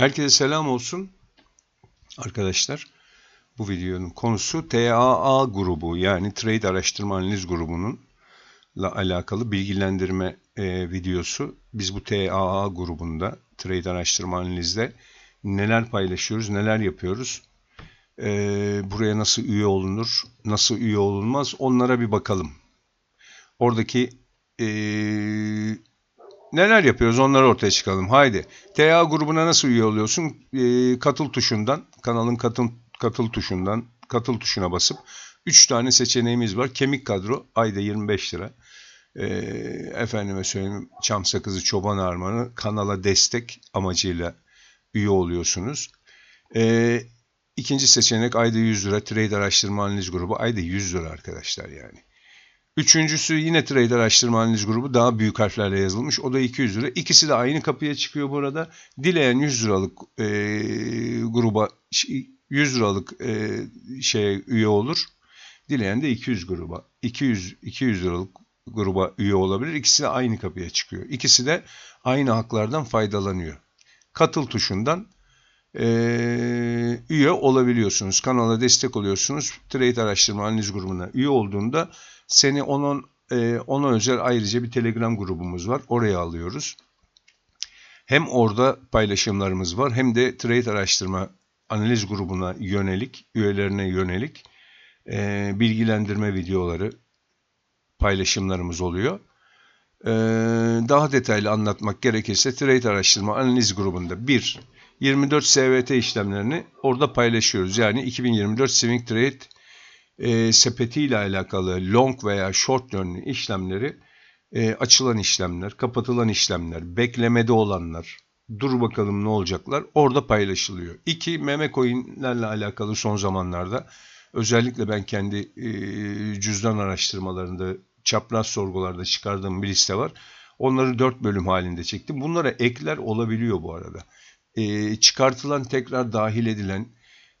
Herkese selam olsun arkadaşlar. Bu videonun konusu TAA grubu yani Trade Araştırma Analiz grubunun la alakalı bilgilendirme e, videosu. Biz bu TAA grubunda Trade Araştırma Analiz'de neler paylaşıyoruz, neler yapıyoruz, e, buraya nasıl üye olunur, nasıl üye olunmaz onlara bir bakalım. Oradaki e, neler yapıyoruz onları ortaya çıkalım. Haydi. TA grubuna nasıl üye oluyorsun? E, katıl tuşundan, kanalın katıl, katıl tuşundan, katıl tuşuna basıp 3 tane seçeneğimiz var. Kemik kadro ayda 25 lira. E, efendime söyleyeyim çam sakızı çoban armanı kanala destek amacıyla üye oluyorsunuz. E, ikinci seçenek ayda 100 lira trade araştırma analiz grubu ayda 100 lira arkadaşlar yani. Üçüncüsü yine trade araştırma analiz grubu daha büyük harflerle yazılmış. O da 200 lira. İkisi de aynı kapıya çıkıyor burada. Dileyen 100 liralık e, gruba 100 liralık e, şeye üye olur. Dileyen de 200 gruba 200 200 liralık gruba üye olabilir. İkisi de aynı kapıya çıkıyor. İkisi de aynı haklardan faydalanıyor. Katıl tuşundan e, üye olabiliyorsunuz. Kanala destek oluyorsunuz. Trade araştırma analiz grubuna üye olduğunda seni onun e, ona özel ayrıca bir Telegram grubumuz var. Oraya alıyoruz. Hem orada paylaşımlarımız var hem de trade araştırma analiz grubuna yönelik, üyelerine yönelik e, bilgilendirme videoları, paylaşımlarımız oluyor. E, daha detaylı anlatmak gerekirse trade araştırma analiz grubunda bir 24 SVT işlemlerini orada paylaşıyoruz. Yani 2024 Swing Trade e, sepetiyle alakalı long veya short yönlü işlemleri e, açılan işlemler, kapatılan işlemler, beklemede olanlar, dur bakalım ne olacaklar orada paylaşılıyor. İki, meme coinlerle alakalı son zamanlarda özellikle ben kendi e, cüzdan araştırmalarında, çapraz sorgularda çıkardığım bir liste var. Onları dört bölüm halinde çektim. Bunlara ekler olabiliyor bu arada. E, çıkartılan tekrar dahil edilen,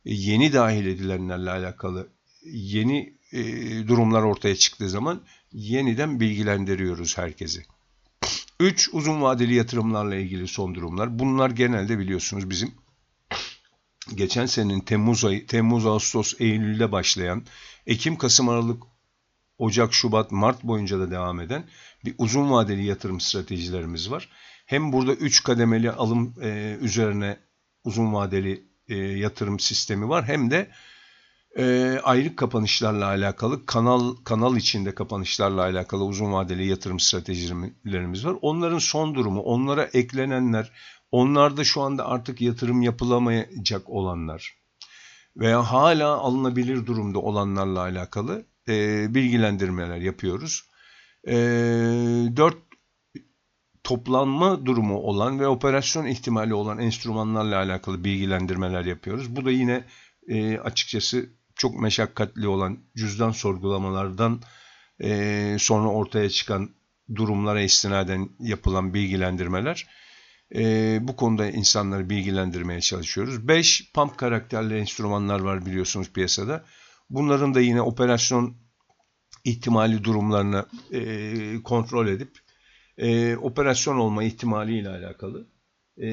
e, yeni dahil edilenlerle alakalı yeni e, durumlar ortaya çıktığı zaman yeniden bilgilendiriyoruz herkesi. 3. Uzun vadeli yatırımlarla ilgili son durumlar. Bunlar genelde biliyorsunuz bizim geçen senenin Temmuz ayı, Temmuz, Ağustos, Eylül'de başlayan Ekim, Kasım, Aralık, Ocak, Şubat, Mart boyunca da devam eden bir uzun vadeli yatırım stratejilerimiz var. Hem burada 3 kademeli alım e, üzerine uzun vadeli e, yatırım sistemi var hem de e, ayrık kapanışlarla alakalı, kanal kanal içinde kapanışlarla alakalı uzun vadeli yatırım stratejilerimiz var. Onların son durumu, onlara eklenenler, onlarda şu anda artık yatırım yapılamayacak olanlar veya hala alınabilir durumda olanlarla alakalı e, bilgilendirmeler yapıyoruz. E, 4 toplanma durumu olan ve operasyon ihtimali olan enstrümanlarla alakalı bilgilendirmeler yapıyoruz. Bu da yine e, açıkçası çok meşakkatli olan cüzdan sorgulamalardan e, sonra ortaya çıkan durumlara istinaden yapılan bilgilendirmeler. E, bu konuda insanları bilgilendirmeye çalışıyoruz. 5 pump karakterli enstrümanlar var biliyorsunuz piyasada. Bunların da yine operasyon ihtimali durumlarını e, kontrol edip e, operasyon olma ihtimaliyle alakalı e,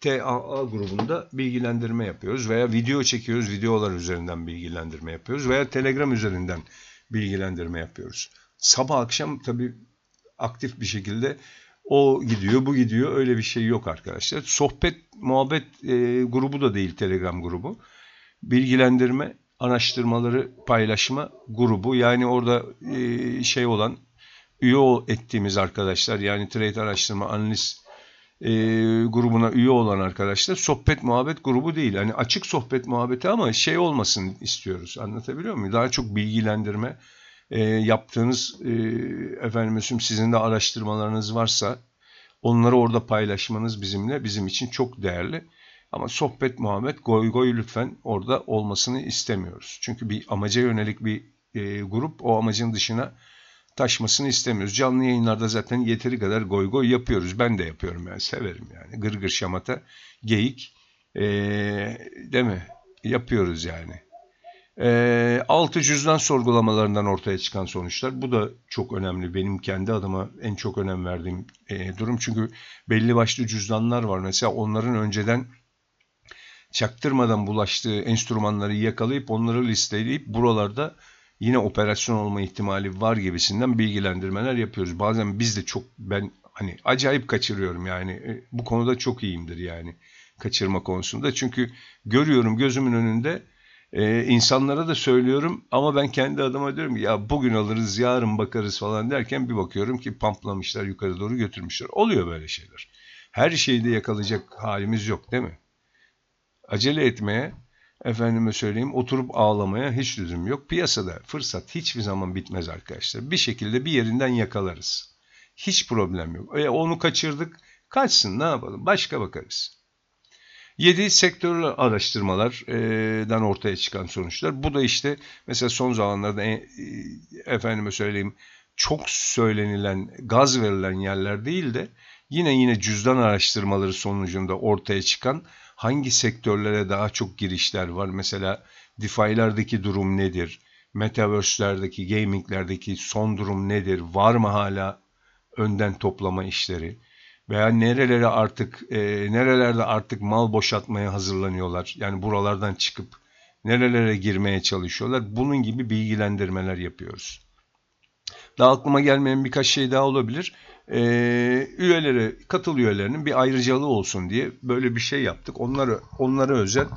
TAA grubunda bilgilendirme yapıyoruz veya video çekiyoruz, videolar üzerinden bilgilendirme yapıyoruz veya Telegram üzerinden bilgilendirme yapıyoruz. Sabah akşam tabii aktif bir şekilde o gidiyor, bu gidiyor. Öyle bir şey yok arkadaşlar. Sohbet, muhabbet e, grubu da değil Telegram grubu. Bilgilendirme, araştırmaları paylaşma grubu. Yani orada e, şey olan, üye ettiğimiz arkadaşlar yani trade araştırma, analiz e, grubuna üye olan arkadaşlar sohbet muhabbet grubu değil. Hani açık sohbet muhabbeti ama şey olmasın istiyoruz. Anlatabiliyor muyum? Daha çok bilgilendirme e, yaptığınız e, efendim sizin de araştırmalarınız varsa onları orada paylaşmanız bizimle bizim için çok değerli. Ama sohbet muhabbet goy goy lütfen orada olmasını istemiyoruz. Çünkü bir amaca yönelik bir e, grup o amacın dışına taşmasını istemiyoruz. Canlı yayınlarda zaten yeteri kadar goy goy yapıyoruz. Ben de yapıyorum yani severim yani. Gırgır gır şamata, geyik ee, değil mi? Yapıyoruz yani. E, altı cüzdan sorgulamalarından ortaya çıkan sonuçlar. Bu da çok önemli. Benim kendi adıma en çok önem verdiğim e, durum. Çünkü belli başlı cüzdanlar var. Mesela onların önceden çaktırmadan bulaştığı enstrümanları yakalayıp onları listeleyip buralarda yine operasyon olma ihtimali var gibisinden bilgilendirmeler yapıyoruz. Bazen biz de çok ben hani acayip kaçırıyorum yani E, bu konuda çok iyiyimdir yani kaçırma konusunda. Çünkü görüyorum gözümün önünde e, insanlara da söylüyorum ama ben kendi adıma diyorum ya bugün alırız yarın bakarız falan derken bir bakıyorum ki pamplamışlar yukarı doğru götürmüşler. Oluyor böyle şeyler. Her şeyi de yakalayacak halimiz yok değil mi? acele etmeye, efendime söyleyeyim oturup ağlamaya hiç lüzum yok. Piyasada fırsat hiçbir zaman bitmez arkadaşlar. Bir şekilde bir yerinden yakalarız. Hiç problem yok. E, onu kaçırdık. Kaçsın ne yapalım? Başka bakarız. 7 sektörel araştırmalardan ortaya çıkan sonuçlar. Bu da işte mesela son zamanlarda e, e, efendime söyleyeyim çok söylenilen, gaz verilen yerler değil de yine yine cüzdan araştırmaları sonucunda ortaya çıkan hangi sektörlere daha çok girişler var? Mesela DeFi'lerdeki durum nedir? Metaverse'lerdeki, gaminglerdeki son durum nedir? Var mı hala önden toplama işleri? Veya nerelere artık, e, nerelerde artık mal boşaltmaya hazırlanıyorlar? Yani buralardan çıkıp nerelere girmeye çalışıyorlar? Bunun gibi bilgilendirmeler yapıyoruz. Daha aklıma gelmeyen birkaç şey daha olabilir. Ee, üyelere, katıl üyelerinin bir ayrıcalığı olsun diye böyle bir şey yaptık. Onlara, onlara özel.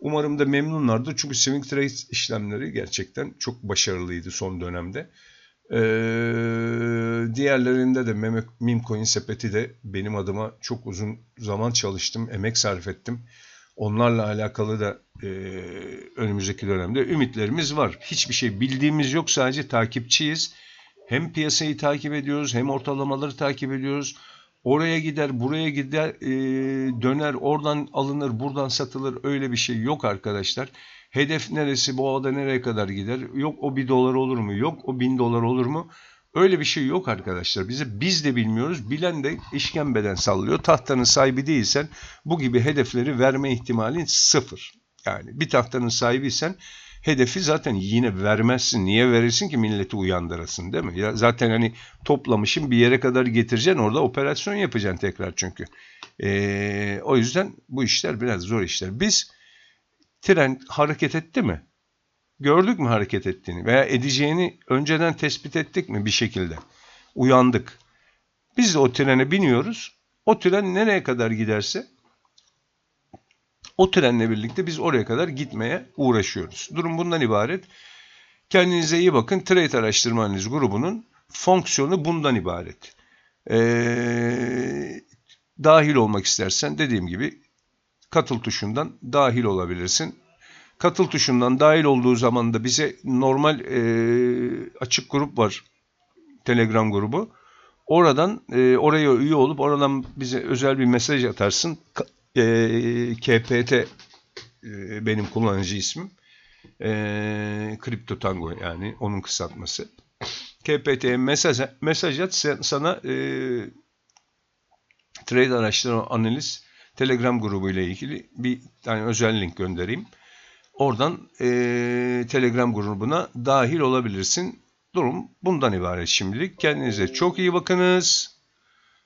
Umarım da memnunlardır. Çünkü swing trade işlemleri gerçekten çok başarılıydı son dönemde. Ee, diğerlerinde de Meme sepeti de benim adıma çok uzun zaman çalıştım, emek sarf ettim. Onlarla alakalı da e, önümüzdeki dönemde ümitlerimiz var. Hiçbir şey bildiğimiz yok sadece takipçiyiz. Hem piyasayı takip ediyoruz hem ortalamaları takip ediyoruz. Oraya gider, buraya gider, e, döner, oradan alınır, buradan satılır. Öyle bir şey yok arkadaşlar. Hedef neresi, bu ağda nereye kadar gider? Yok o bir dolar olur mu? Yok o bin dolar olur mu? Öyle bir şey yok arkadaşlar. Bize biz de bilmiyoruz. Bilen de işkembeden sallıyor. Tahtanın sahibi değilsen bu gibi hedefleri verme ihtimalin sıfır. Yani bir tahtanın sahibiysen hedefi zaten yine vermezsin. Niye verirsin ki milleti uyandırasın değil mi? Ya zaten hani toplamışım bir yere kadar getireceksin orada operasyon yapacaksın tekrar çünkü. Ee, o yüzden bu işler biraz zor işler. Biz tren hareket etti mi? Gördük mü hareket ettiğini veya edeceğini önceden tespit ettik mi bir şekilde? Uyandık. Biz de o trene biniyoruz. O tren nereye kadar giderse o trenle birlikte biz oraya kadar gitmeye uğraşıyoruz. Durum bundan ibaret. Kendinize iyi bakın. Trade araştırma analiz grubunun fonksiyonu bundan ibaret. Ee, dahil olmak istersen dediğim gibi katıl tuşundan dahil olabilirsin. Katıl tuşundan dahil olduğu zaman da bize normal e, açık grup var. Telegram grubu. Oradan e, oraya üye olup oradan bize özel bir mesaj atarsın. E, KPT e, benim kullanıcı ismim. E, Kripto Tango yani onun kısaltması. KPT'ye mesaj, mesaj at sana e, trade araştırma analiz Telegram grubu ile ilgili bir tane özel link göndereyim. Oradan e, Telegram grubuna dahil olabilirsin. Durum bundan ibaret şimdilik. Kendinize çok iyi bakınız.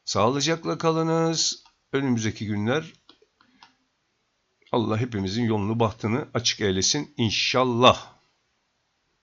Sağlıcakla kalınız. Önümüzdeki günler Allah hepimizin yolunu bahtını açık eylesin inşallah.